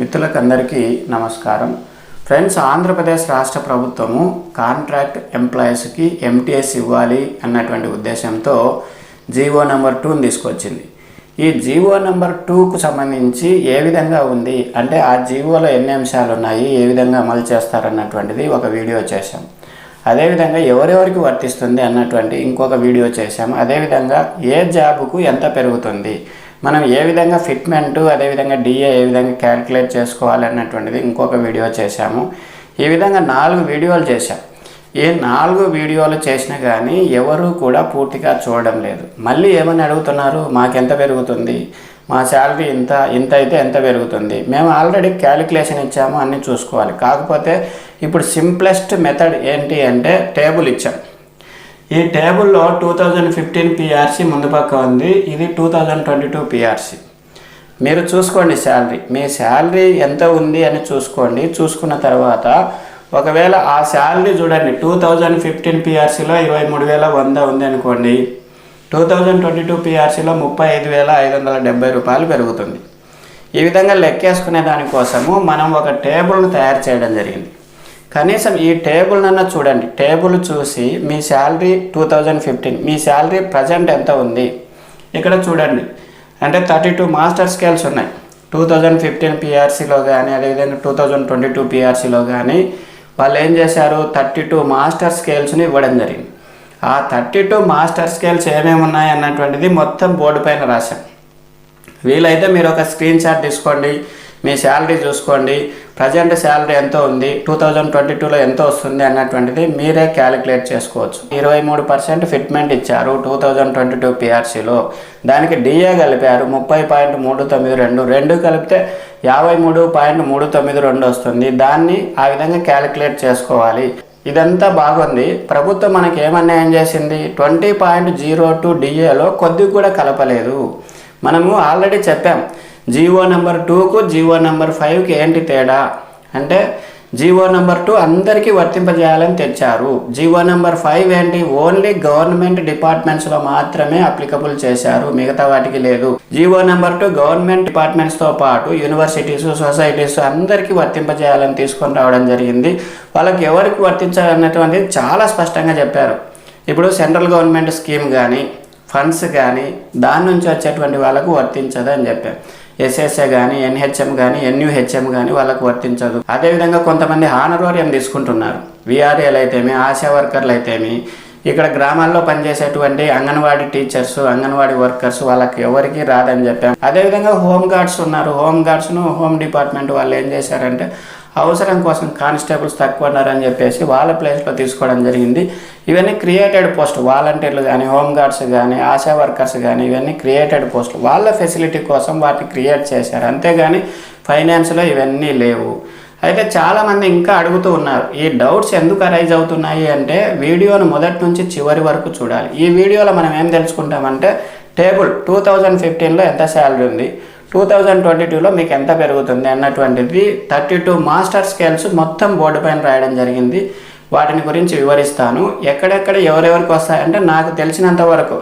మిత్రులకు అందరికీ నమస్కారం. ఫ్రెండ్స్ ఆంధ్రప్రదేశ్ రాష్ట్ర ప్రభుత్వము కాంట్రాక్ట్ ఎంప్లాయీస్కి ఎంటీఎస్ ఇవ్వాలి అన్నటువంటి ఉద్దేశంతో జీవో నెంబర్ టూని తీసుకొచ్చింది. ఈ జీవో నెంబర్ టూకు సంబంధించి ఏ విధంగా ఉంది? అంటే ఆ జీవోలో ఎన్ని అంశాలు ఉన్నాయి? ఏ విధంగా అమలు చేస్తారన్నటువంటిది ఒక వీడియో చేశాం. అదేవిధంగా ఎవరెవరికి వర్తిస్తుంది అన్నటువంటి ఇంకొక వీడియో చేశాము అదేవిధంగా ఏ జాబ్కు ఎంత పెరుగుతుంది? మనం ఏ విధంగా ఫిట్మెంట్ అదేవిధంగా డిఏ ఏ విధంగా క్యాలిక్యులేట్ చేసుకోవాలి అన్నటువంటిది ఇంకొక వీడియో చేశాము. ఈ విధంగా నాలుగు వీడియోలు చేశాం. ఏ నాలుగు వీడియోలు చేసినా కానీ ఎవరు కూడా పూర్తిగా చూడడం లేదు. మళ్ళీ ఏమని అడుగుతున్నారు? మాకెంత పెరుగుతుంది? మా శాలరీ ఇంత ఇంత అయితే ఎంత పెరుగుతుంది? మేము ఆల్రెడీ క్యాలిక్యులేషన్ ఇచ్చాము అన్నీ చూసుకోవాలి. కాకపోతే ఇప్పుడు సింప్లెస్ట్ మెథడ్ ఏంటి అంటే టేబుల్ ఇచ్చాం. ఈ టేబుల్లో టూ థౌజండ్ ఫిఫ్టీన్ పిఆర్సీ ముందు పక్క ఉంది. ఇది two thousand twenty two PRC మీరు చూసుకోండి శాలరీ. మీ శాలరీ ఎంత ఉంది అని చూసుకోండి. చూసుకున్న తర్వాత ఒకవేళ ఆ శాలరీ చూడండి. టూ థౌజండ్ ఫిఫ్టీన్ పిఆర్సీలో ఇరవై మూడు వేల వంద ఉంది అనుకోండి. టూ థౌజండ్ ట్వంటీ టూ పిఆర్సీలో ముప్పై ఐదు వేల ఐదు వందల డెబ్బై రూపాయలు పెరుగుతుంది. ఈ విధంగా లెక్కేసుకునే దానికోసము మనం ఒక టేబుల్ను తయారు చేయడం జరిగింది. కనీసం ఈ టేబుల్నన్నా చూడండి. టేబుల్ చూసి మీ శాలరీ టూ థౌజండ్ ఫిఫ్టీన్. మీ శాలరీ ప్రజెంట్ ఎంత ఉంది? ఇక్కడ చూడండి. అంటే థర్టీ టూ మాస్టర్ స్కేల్స్ ఉన్నాయి. టూ థౌజండ్ ఫిఫ్టీన్ పిఆర్సీలో కానీ అదేవిధంగా టూ థౌజండ్ ట్వంటీ టూ పిఆర్సీలో కానీ వాళ్ళు ఏం చేశారు? థర్టీ టూ మాస్టర్ స్కేల్స్ని ఇవ్వడం జరిగింది. ఆ థర్టీ టూ మాస్టర్ స్కేల్స్ ఏమేమి ఉన్నాయి అన్నటువంటిది మొత్తం బోర్డు పైన రాశాం. వీలైతే మీరు ఒక స్క్రీన్ షాట్ తీసుకోండి. మీ శాలరీ చూసుకోండి. ప్రజెంట్ శాలరీ ఎంత ఉంది? టూ థౌజండ్ ట్వంటీ టూలో ఎంత వస్తుంది అన్నటువంటిది మీరే క్యాలిక్యులేట్ చేసుకోవచ్చు. ఇరవై మూడు పర్సెంట్ ఫిట్మెంట్ ఇచ్చారు టూ థౌజండ్ ట్వంటీ టూ పిఆర్సీలో. దానికి డిఏ కలిపారు ముప్పై పాయింట్ మూడు తొమ్మిది రెండు. రెండు కలిపితే యాభై మూడు పాయింట్ మూడు తొమ్మిది రెండు వస్తుంది. దాన్ని ఆ విధంగా క్యాలిక్యులేట్ చేసుకోవాలి. ఇదంతా బాగుంది. ప్రభుత్వం మనకి ఏమన్యాయం చేసింది? ట్వంటీ పాయింట్ జీరో టూ డిఏలో కొద్ది కూడా కలపలేదు. మనము ఆల్రెడీ చెప్పాం. జీవో నెంబర్ టూకు జీవో నెంబర్ ఫైవ్కి ఏంటి తేడా? అంటే జీవో నెంబర్ టూ అందరికీ వర్తింపజేయాలని తెచ్చారు. జీవో నెంబర్ ఫైవ్ ఏంటి? ఓన్లీ గవర్నమెంట్ డిపార్ట్మెంట్స్లో మాత్రమే అప్లికబుల్ చేశారు. మిగతా వాటికి లేదు. జీవో నెంబర్ టూ గవర్నమెంట్ డిపార్ట్మెంట్స్తో పాటు యూనివర్సిటీస్ సొసైటీస్ అందరికీ వర్తింపజేయాలని తీసుకొని రావడం జరిగింది. వాళ్ళకి ఎవరికి వర్తించాలన్నటువంటిది చాలా స్పష్టంగా చెప్పారు. ఇప్పుడు సెంట్రల్ గవర్నమెంట్ స్కీమ్ కానీ ఫండ్స్ కానీ దాని నుంచి వచ్చేటువంటి వాళ్ళకు వర్తించదు అని ఎస్ఎస్ఏ కానీ ఎన్హెచ్ఎం కానీ ఎన్యుహెచ్ఎం కానీ వాళ్ళకు వర్తించదు. అదేవిధంగా కొంతమంది హానరోరియం తీసుకుంటున్నారు. విఆర్ఏలు అయితేమి ఆశా వర్కర్లు అయితేమి ఇక్కడ గ్రామాల్లో పనిచేసేటువంటి అంగన్వాడీ టీచర్స్ అంగన్వాడీ వర్కర్స్ వాళ్ళకి ఎవరికి రాదని చెప్పాం. అదేవిధంగా హోమ్ గార్డ్స్ ఉన్నారు. హోమ్ గార్డ్స్ను హోమ్ డిపార్ట్మెంట్ వాళ్ళు ఏం చేశారంటే అవసరం కోసం కానిస్టేబుల్స్ తక్కువ ఉన్నారని చెప్పేసి వాళ్ళ ప్లేస్లో తీసుకోవడం జరిగింది. ఇవన్నీ క్రియేటెడ్ పోస్ట్ వాలంటీర్లు కానీ హోంగార్డ్స్ కానీ ఆశా వర్కర్స్ కానీ ఇవన్నీ క్రియేటెడ్ పోస్ట్ వాళ్ళ ఫెసిలిటీ కోసం వాటిని క్రియేట్ చేశారు. అంతేగాని ఫైనాన్స్లో ఇవన్నీ లేవు. అయితే చాలామంది ఇంకా అడుగుతూ ఉన్నారు ఈ డౌట్స్ ఎందుకు అరైజ్ అవుతున్నాయి అంటే వీడియోను మొదటి నుంచి చివరి వరకు చూడాలి. ఈ వీడియోలో మనం ఏం తెలుసుకుంటామంటే టేబుల్ టూ థౌజండ్ ఫిఫ్టీన్లో ఎంత శాలరీ ఉంది? టూ థౌజండ్ ట్వంటీ టూలో మీకు ఎంత పెరుగుతుంది అన్నటువంటిది థర్టీ టూ మాస్టర్ స్కేల్స్ మొత్తం బోర్డు పైన రాయడం జరిగింది. వాటిని గురించి వివరిస్తాను. ఎక్కడెక్కడ ఎవరెవరికి వస్తాయంటే నాకు తెలిసినంత వరకు.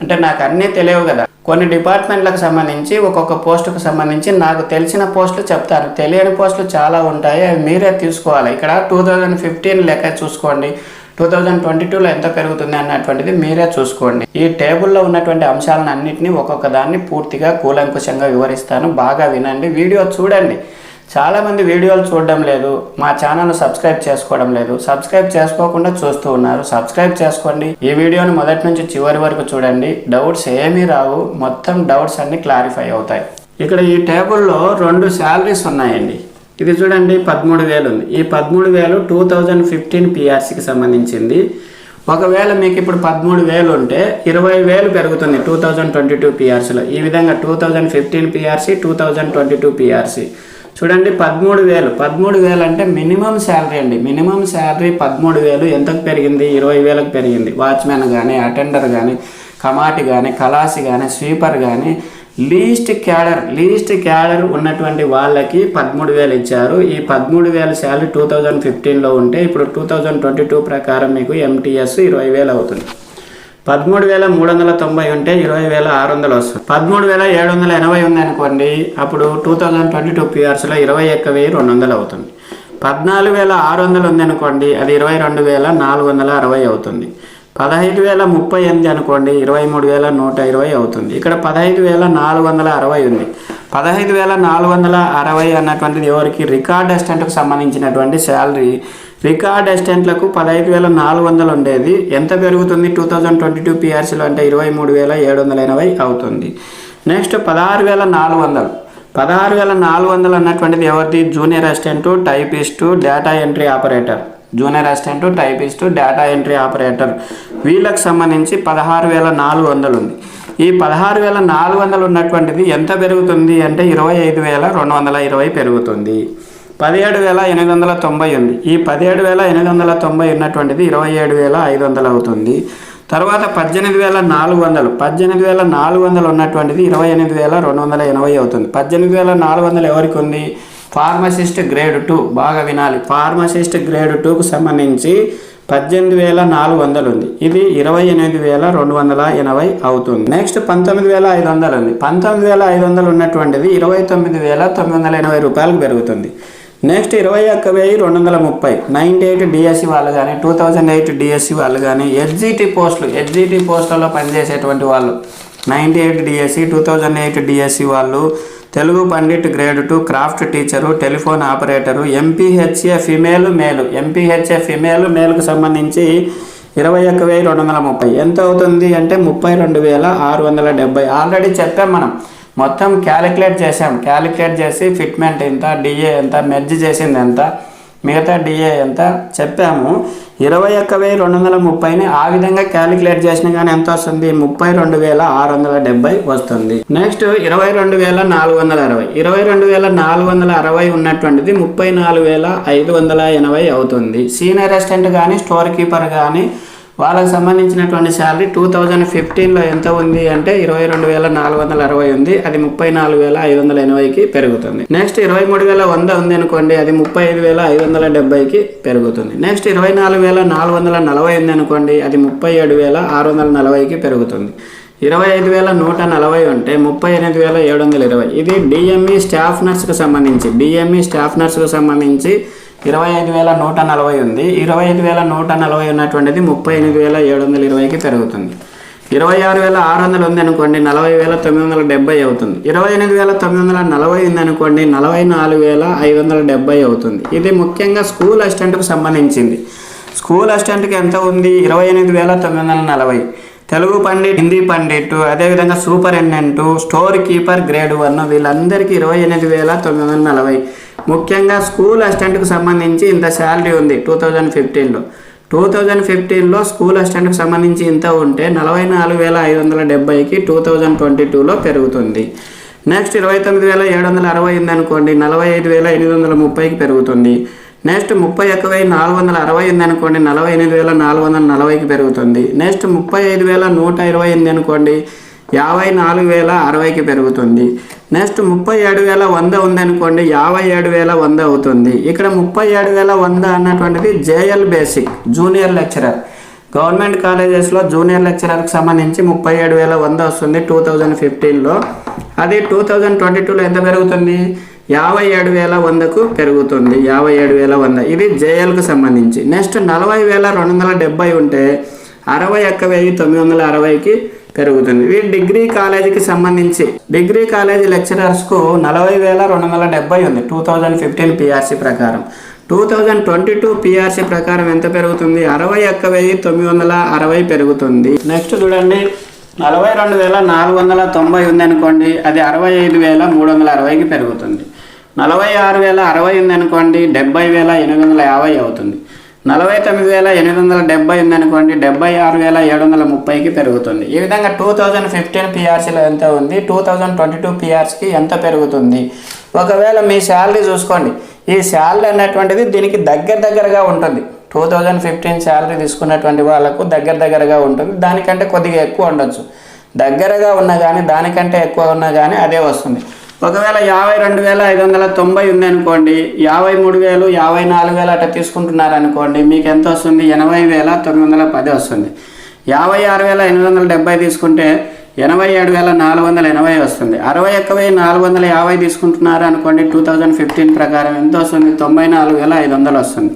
అంటే నాకు అన్నీ తెలియవు కదా. కొన్ని డిపార్ట్మెంట్లకు సంబంధించి ఒక్కొక్క పోస్టుకు సంబంధించి నాకు తెలిసిన పోస్టులు చెప్తాను. తెలియని పోస్టులు చాలా ఉంటాయి. అవి మీరే తీసుకోవాలి. ఇక్కడ టూ థౌజండ్ ఫిఫ్టీన్ లెక్క చూసుకోండి. టూ థౌజండ్ ట్వంటీ టూలో ఎంత పెరుగుతుంది అన్నటువంటిది మీరే చూసుకోండి. ఈ టేబుల్లో ఉన్నటువంటి అంశాలను అన్నింటినీ ఒక్కొక్క దాన్ని పూర్తిగా కూలంకుషంగా వివరిస్తాను. బాగా వినండి. వీడియో చూడండి. చాలామంది వీడియోలు చూడడం లేదు. మా ఛానల్ను సబ్స్క్రైబ్ చేసుకోవడం లేదు. సబ్స్క్రైబ్ చేసుకోకుండా చూస్తూ ఉన్నారు. సబ్స్క్రైబ్ చేసుకోండి. ఈ వీడియోను మొదటి నుంచి చివరి వరకు చూడండి. డౌట్స్ ఏమీ రావు. మొత్తం డౌట్స్ అన్ని క్లారిఫై అవుతాయి. ఇక్కడ ఈ టేబుల్లో రెండు శాలరీస్ ఉన్నాయండి. ఇది చూడండి పదమూడు వేలు ఉంది. ఈ పదమూడు వేలు టూ థౌజండ్ ఫిఫ్టీన్ పిఆర్సీకి సంబంధించింది. ఒకవేళ మీకు ఇప్పుడు పదమూడు వేలు ఉంటే ఇరవై వేలు పెరుగుతుంది టూ థౌజండ్ ట్వంటీ టూ పిఆర్సీలో ఈ విధంగా two thousand fifteen PRC two thousand twenty two PRC చూడండి పదమూడు వేలు. పదమూడు వేలు అంటే మినిమం శాలరీ అండి. మినిమం శాలరీ పదమూడు వేలు. ఎంతకు పెరిగింది? ఇరవై వేలకు పెరిగింది. వాచ్మెన్ కానీ అటెండర్ కానీ కమాటి కానీ కలాసి కానీ స్వీపర్ కానీ లీస్ట్ క్యాడర్ లీస్ట్ క్యాడర్ ఉన్నటువంటి వాళ్ళకి పదమూడు వేలు ఇచ్చారు. ఈ పదమూడు వేల శాలరీ టూ థౌజండ్ ఫిఫ్టీన్లో ఉంటే ఇప్పుడు టూ థౌజండ్ ట్వంటీ టూ ప్రకారం మీకు ఎంటీఎస్ ఇరవై వేలు అవుతుంది. పదమూడు వేల మూడు వందల తొంభై ఉంటే ఇరవై వేల ఆరు వందలు వస్తుంది. పదమూడు వేల ఏడు వందల ఎనభై ఉంది అనుకోండి అప్పుడు టూ థౌజండ్ ట్వంటీ టూ పిఆర్స్లో ఇరవై ఒక్క వెయ్యి రెండు వందలు అవుతుంది. పద్నాలుగు వేల ఆరు వందలు ఉంది అనుకోండి అది ఇరవై రెండు వేల నాలుగు వందల అరవై అవుతుంది. పదహైదు వేల ముప్పై ఎనిమిది అనుకోండి ఇరవై మూడు వేల నూట ఇరవై అవుతుంది. ఇక్కడ పదహైదు వేల నాలుగు వందల అరవై ఉంది. పదహైదు వేల నాలుగు వందల అరవై అన్నటువంటిది ఎవరికి? రికార్డ్ అసిస్టెంట్కు సంబంధించినటువంటి శాలరీ. రికార్డ్ అసిస్టెంట్లకు పదహైదు వేల నాలుగు వందలు ఉండేది. ఎంత పెరుగుతుంది? టూ థౌజండ్ ట్వంటీ టూ పిఆర్సీలో అంటే ఇరవై మూడు వేల ఏడు వందల ఎనభై అవుతుంది. నెక్స్ట్ పదహారు వేల నాలుగు వందలు. పదహారు వేల నాలుగు వందలు అన్నటువంటిది ఎవరిది? Junior assistant typist data entry operator. Junior assistant typist data entry operator. వీళ్ళకి సంబంధించి పదహారు వేల నాలుగు వందలు ఉంది ఈ పదహారు వేల నాలుగు వందలు ఉన్నటువంటిది ఎంత పెరుగుతుంది అంటే ఇరవై ఐదు వేల రెండు వందల ఇరవై పెరుగుతుంది. పదిహేడు వేల ఎనిమిది వందల తొంభై ఉంది. ఈ పదిహేడు వేల ఎనిమిది వందల తొంభై ఉన్నటువంటిది ఇరవై ఏడు వేల ఐదు వందలు అవుతుంది. తర్వాత పద్దెనిమిది వేల నాలుగు వందలు. పద్దెనిమిది వేల నాలుగు వందలు ఉన్నటువంటిది ఇరవై ఎనిమిది వేల రెండు వందల ఎనభై అవుతుంది. పద్దెనిమిది వేల నాలుగు వందలు ఎవరికి ఉంది? Pharmacist grade two. బాగా వినాలి. ఫార్మసిస్ట్ గ్రేడ్ టూకు సంబంధించి పద్దెనిమిది వేల నాలుగు వందలు ఉంది. ఇది ఇరవై ఎనిమిది వేల రెండు వందల ఎనభై అవుతుంది. నెక్స్ట్ పంతొమ్మిది వేల ఐదు వందలు ఉంది. పంతొమ్మిది వేల ఐదు వందలు ఉన్నటువంటిది ఇరవై తొమ్మిది వేల తొమ్మిది వందల ఎనభై రూపాయలకు పెరుగుతుంది. నెక్స్ట్ ఇరవై ఒక్క వెయ్యి రెండు వందల ముప్పై. నైంటీ ఎయిట్ డిఎస్సి వాళ్ళు కానీ టూ థౌజండ్ ఎయిట్ డిఎస్సి వాళ్ళు కానీ ఎస్జిటి పోస్టులు ఎస్జిటి పోస్టులలో పనిచేసేటువంటి వాళ్ళు ninety eight DSC two thousand eight DSC వాళ్ళు Telugu pandit grade two craft teacher telephone operator MPHA female male. MPHA female మేలుకు సంబంధించి ఇరవై ఒక్క వెయ్యి రెండు వందల ముప్పై. ఎంత అవుతుంది అంటే ముప్పై రెండు వేల ఆరు వందల డెబ్బై. ఆల్రెడీ చెప్పాం మనం. మొత్తం క్యాలిక్యులేట్ చేసాం క్యాలిక్యులేట్ చేసి ఫిట్మెంట్ ఎంత డిఏ ఎంత మెర్జ్ చేసింది ఎంత. మిగతా డిఏ ఎంత చెప్పాము. ఇరవై ఒక్క వెయ్యి రెండు వందల ముప్పైని ఆ విధంగా క్యాలిక్యులేట్ చేసిన కానీ ఎంత వస్తుంది? ముప్పై రెండు వేల ఆరు వందల డెబ్బై వస్తుంది. నెక్స్ట్ ఇరవై రెండు వేల నాలుగు వందల అరవై. ఇరవై రెండు వేల నాలుగు వందల అరవై ఉన్నటువంటిది ముప్పై నాలుగు వేల ఐదు వందల ఎనభై అవుతుంది. సీనియర్ అసిస్టెంట్ కానీ స్టోర్ కీపర్ కానీ వాళ్ళకి సంబంధించినటువంటి శాలరీ టూ థౌజండ్ ఫిఫ్టీన్లో ఎంత ఉంది అంటే ఇరవై రెండు వేల నాలుగు వందల అరవై ఉంది. అది ముప్పై నాలుగు వేల ఐదు వందల ఎనభైకి పెరుగుతుంది. నెక్స్ట్ ఇరవై మూడు వేల వంద ఉంది అనుకోండి. అది ముప్పై ఐదు వేల ఐదు వందల డెబ్బైకి పెరుగుతుంది. నెక్స్ట్ ఇరవై నాలుగు వేల నాలుగు వందల నలభై ఉంది అనుకోండి. అది ముప్పై ఏడు వేల ఆరు వందల నలభైకి పెరుగుతుంది. ఇరవై ఐదు వేల నూట నలభై ఉంటే ముప్పై ఎనిమిది వేల ఏడు వందల ఇరవై. ఇది డిఎంఈ స్టాఫ్ నర్స్కి సంబంధించి డిఎంఈ స్టాఫ్ నర్స్కు సంబంధించి ఇరవై ఐదు వేల నూట నలభై ఉంది. ఇరవై ఐదు వేల నూట నలభై ఉన్నటువంటిది ముప్పై ఎనిమిది వేల ఏడు వందల ఇరవైకి పెరుగుతుంది. ఇరవై ఆరు వేల ఆరు వందలు ఉంది అనుకోండి నలభై వేల తొమ్మిది వందల డెబ్బై అవుతుంది. ఇరవై ఎనిమిది వేల తొమ్మిది వందల నలభై ఉంది అనుకోండి నలభై నాలుగు వేల ఐదు వందల డెబ్బై అవుతుంది. ఇది ముఖ్యంగా స్కూల్ అసిస్టెంట్కు సంబంధించింది. స్కూల్ అసిస్టెంట్కి ఎంత ఉంది? ఇరవై ఎనిమిది వేల తొమ్మిది వందల నలభై. తెలుగు పండిట్ హిందీ పండిట్ అదేవిధంగా superintendent store keeper grade one వీళ్ళందరికీ ఇరవై ఎనిమిది వేల తొమ్మిది వందల నలభై. ముఖ్యంగా స్కూల్ అసిస్టెంట్కి సంబంధించి ఇంత శాలరీ ఉంది టూ థౌజండ్ ఫిఫ్టీన్లో. టూ థౌజండ్ ఫిఫ్టీన్లో స్కూల్ అసిస్టెంట్కి సంబంధించి ఇంత ఉంటే నలభై నాలుగు వేల ఐదు వందల డెబ్బైకి టూ థౌజండ్ ట్వంటీ టూలో పెరుగుతుంది. నెక్స్ట్ ఇరవై తొమ్మిది వేల ఏడు వందల అరవై ఉంది అనుకోండి నలభై ఐదు వేల ఎనిమిది వందల ముప్పైకి పెరుగుతుంది. నెక్స్ట్ ముప్పై ఒక్క వెయ్యి నాలుగు వందల అరవై ఉంది అనుకోండి నలభై ఎనిమిది వేల నాలుగు వందల నలభైకి పెరుగుతుంది. నెక్స్ట్ ముప్పై ఐదు వేల నూట ఇరవై ఉంది అనుకోండి యాభై నాలుగు వేల అరవైకి పెరుగుతుంది. నెక్స్ట్ ముప్పై ఏడు వేల వంద ఉందనుకోండి యాభై ఏడు వేల వంద అవుతుంది. ఇక్కడ ముప్పై ఏడు వేల వంద అన్నటువంటిది JL basic junior lecturer. Government కాలేజెస్లో జూనియర్ లెక్చరర్కి సంబంధించి ముప్పై ఏడు వేల వంద వస్తుంది టూ థౌజండ్ ఫిఫ్టీన్లో. అది టూ థౌజండ్ ట్వంటీ టూలో ఎంత పెరుగుతుంది? యాభై ఏడు వేల వందకు పెరుగుతుంది. యాభై ఏడు వేల వంద. ఇది జేఎల్కు సంబంధించి. నెక్స్ట్ నలభై వేల రెండు వందల డెబ్బై ఉంటే అరవై ఒక్క వెయ్యి తొమ్మిది వందల అరవైకి పెరుగుతుంది. ఇది డిగ్రీ కాలేజీకి సంబంధించి డిగ్రీ కాలేజీ లెక్చరర్స్కు నలభై వేల రెండు వందల డెబ్బై ఉంది టూ థౌజండ్ ఫిఫ్టీన్ పిఆర్సీ ప్రకారం. Two thousand twenty two PRC ప్రకారం ఎంత పెరుగుతుంది? అరవై ఒక్క వెయ్యి తొమ్మిది వందల అరవై పెరుగుతుంది. నెక్స్ట్ చూడండి. నలభై రెండు వేల నాలుగు వందల తొంభై ఉంది అనుకోండి అది అరవై ఐదు వేల మూడు వందల అరవైకి పెరుగుతుంది. నలభై ఆరు వేల అరవై ఉంది అనుకోండి డెబ్బై వేల ఎనిమిది వందల యాభై అవుతుంది. నలభై తొమ్మిది వేల ఎనిమిది వందల డెబ్బై ఉంది అనుకోండి డెబ్బై ఆరు వేల ఏడు వందల ముప్పైకి పెరుగుతుంది. ఈ విధంగా టూ థౌజండ్ ఫిఫ్టీన్ పిఆర్సీలో ఎంత ఉంది? టూ థౌజండ్ ట్వంటీ టూ పిఆర్సీకి ఎంత పెరుగుతుంది? ఒకవేళ మీ శాలరీ చూసుకోండి ఈ శాలరీ అనేటువంటిది దీనికి దగ్గర దగ్గరగా ఉంటుంది. టూ థౌజండ్ ఫిఫ్టీన్ శాలరీ తీసుకున్నటువంటి వాళ్ళకు దగ్గర దగ్గరగా ఉంటుంది. దానికంటే కొద్దిగా ఎక్కువ ఉండొచ్చు. దగ్గరగా ఉన్నా కానీ దానికంటే ఎక్కువ ఉన్నా కానీ అదే వస్తుంది. ఒకవేళ యాభై రెండు వేల ఐదు వందల తొంభై ఉంది అనుకోండి యాభై మూడు వేలు యాభై నాలుగు వేలు అట్లా తీసుకుంటున్నారు అనుకోండి మీకు ఎంత వస్తుంది? ఎనభై వేల తొమ్మిది వందల పది వస్తుంది. యాభై ఆరు వేల ఎనిమిది వందల డెబ్బై తీసుకుంటే ఎనభై ఏడు వేల నాలుగు వందల ఎనభై వస్తుంది. అరవై ఒక్క వెయ్యి నాలుగు వందల యాభై తీసుకుంటున్నారు అనుకోండి టూ థౌజండ్ ఫిఫ్టీన్ ప్రకారం ఎంత వస్తుంది? తొంభై నాలుగు వేల ఐదు వందలు వస్తుంది.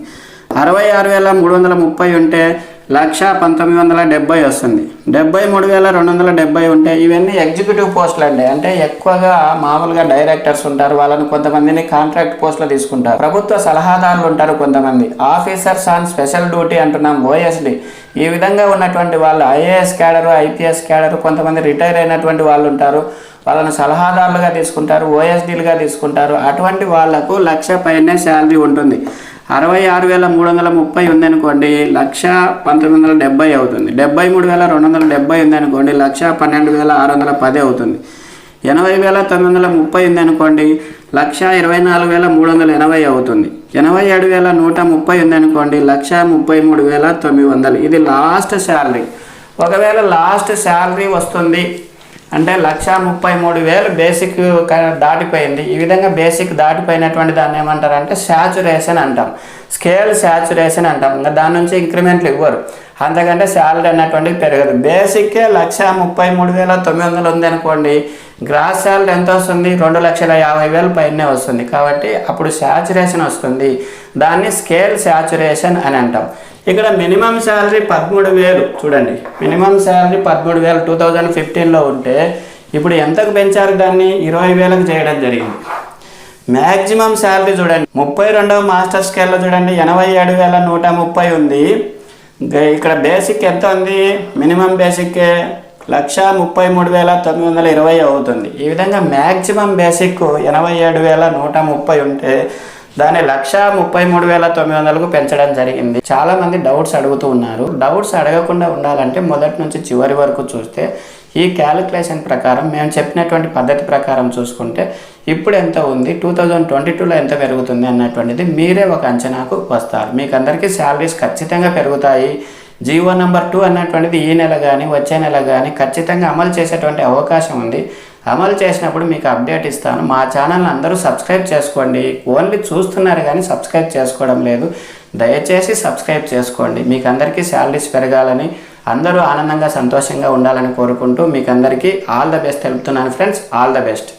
అరవై ఆరు వేల మూడు వందల ముప్పై ఉంటే లక్ష పంతొమ్మిది వందల డెబ్బై వస్తుంది. డెబ్బై మూడు వేల రెండు వందల డెబ్బై ఉంటే ఇవన్నీ ఎగ్జిక్యూటివ్ పోస్టులు అండి. అంటే ఎక్కువగా మామూలుగా డైరెక్టర్స్ ఉంటారు వాళ్ళని కొంతమందిని కాంట్రాక్ట్ పోస్టులు తీసుకుంటారు. ప్రభుత్వ సలహాదారులు ఉంటారు కొంతమంది. ఆఫీసర్స్ ఆన్ స్పెషల్ డ్యూటీ అంటున్నాం ఓఎస్డి. ఈ విధంగా ఉన్నటువంటి వాళ్ళు ఐఏఎస్ క్యాడరు ఐపీఎస్ క్యాడరు కొంతమంది రిటైర్ అయినటువంటి వాళ్ళు ఉంటారు. వాళ్ళని సలహాదారులుగా తీసుకుంటారు ఓఎస్డీలుగా తీసుకుంటారు. అటువంటి వాళ్ళకు లక్ష పైనే శాలరీ ఉంటుంది. అరవై ఆరు వేల మూడు వందల ముప్పై ఉందనుకోండి లక్ష పంతొమ్మిది వందల డెబ్బై అవుతుంది. డెబ్బై మూడు వేల రెండు వందల డెబ్బై ఉందనుకోండి లక్ష పన్నెండు వేల ఆరు వందల పది అవుతుంది. ఎనభై వేల తొమ్మిది వందల ముప్పై ఉందనుకోండి లక్ష ఇరవై నాలుగు వేల మూడు వందల ఎనభై అవుతుంది. ఎనభై ఏడు వేల నూట ముప్పై ఉందనుకోండి లక్ష ముప్పై మూడు వేల తొమ్మిది వందలు. ఇది లాస్ట్ శాలరీ. ఒకవేళ లాస్ట్ శాలరీ వస్తుంది అంటే లక్ష ముప్పై మూడు వేలు బేసిక్ దాటిపోయింది. ఈ విధంగా బేసిక్ దాటిపోయినటువంటి దాన్ని ఏమంటారు అంటే శాచురేషన్ అంటాం. స్కేల్ శాచురేషన్ అంటాం. ఇంకా దాని నుంచి ఇంక్రిమెంట్లు ఇవ్వరు. అంతకంటే శాలరీ అన్నటువంటిది పెరగదు. బేసిక్కే లక్ష ముప్పై మూడు వేల తొమ్మిది వందలు ఉంది అనుకోండి. గ్రాస్ శాలరీ ఎంత వస్తుంది? రెండు లక్షల యాభై వేలు పైనే వస్తుంది. కాబట్టి అప్పుడు శాచురేషన్ వస్తుంది. దాన్ని స్కేల్ శాచురేషన్ అని అంటాం. ఇక్కడ మినిమం శాలరీ పదమూడు వేలు. చూడండి. మినిమం శాలరీ పదమూడు వేలు టూ థౌజండ్ ఫిఫ్టీన్లో ఉంటే ఇప్పుడు ఎంతకు పెంచారు దాన్ని? ఇరవై వేలకు చేయడం జరిగింది. మ్యాక్సిమం శాలరీ చూడండి. ముప్పై రెండవ మాస్టర్ స్కేల్లో చూడండి. ఎనభై ఏడు వేల నూట ముప్పై ఉంది. ఇక్కడ బేసిక్ ఎంత ఉంది? మినిమం బేసిక్ లక్ష ముప్పై మూడు వేల తొమ్మిది వందల ఇరవై అవుతుంది. ఈ విధంగా మ్యాక్సిమం బేసిక్ ఎనభై ఏడు వేల నూట ముప్పై ఉంటే దాన్ని లక్ష ముప్పై మూడు వేల తొమ్మిది వందలకు పెంచడం జరిగింది. చాలా మంది డౌట్స్ అడుగుతూ ఉన్నారు. డౌట్స్ అడగకుండా ఉండాలంటే మొదటి నుంచి చివరి వరకు చూస్తే ఈ క్యాలిక్యులేషన్ ప్రకారం మేము చెప్పినటువంటి పద్ధతి ప్రకారం చూసుకుంటే ఇప్పుడు ఎంత ఉంది? టూ థౌజండ్ ట్వంటీ టూలో ఎంత పెరుగుతుంది? అన్నటువంటిది మీరే ఒక అంచనాకు వస్తారు. మీకు అందరికీ శాలరీస్ ఖచ్చితంగా పెరుగుతాయి. జీవో నెంబర్ టూ అన్నటువంటిది ఈ నెల కానీ వచ్చే నెల కానీ ఖచ్చితంగా అమలు చేసేటువంటి అవకాశం ఉంది. అమలు చేసినప్పుడు మీకు అప్డేట్ ఇస్తాను. మా ఛానల్ని అందరూ సబ్స్క్రైబ్ చేసుకోండి. ఓన్లీ చూస్తున్నారు కానీ సబ్స్క్రైబ్ చేసుకోవడం లేదు. దయచేసి సబ్స్క్రైబ్ చేసుకోండి. మీకు అందరికీ శాలరీస్ పెరగాలని అందరూ ఆనందంగా సంతోషంగా ఉండాలని కోరుకుంటూ మీకు అందరికీ ఆల్ ద బెస్ట్. తెలుపుతున్నాను ఫ్రెండ్స్. All the best.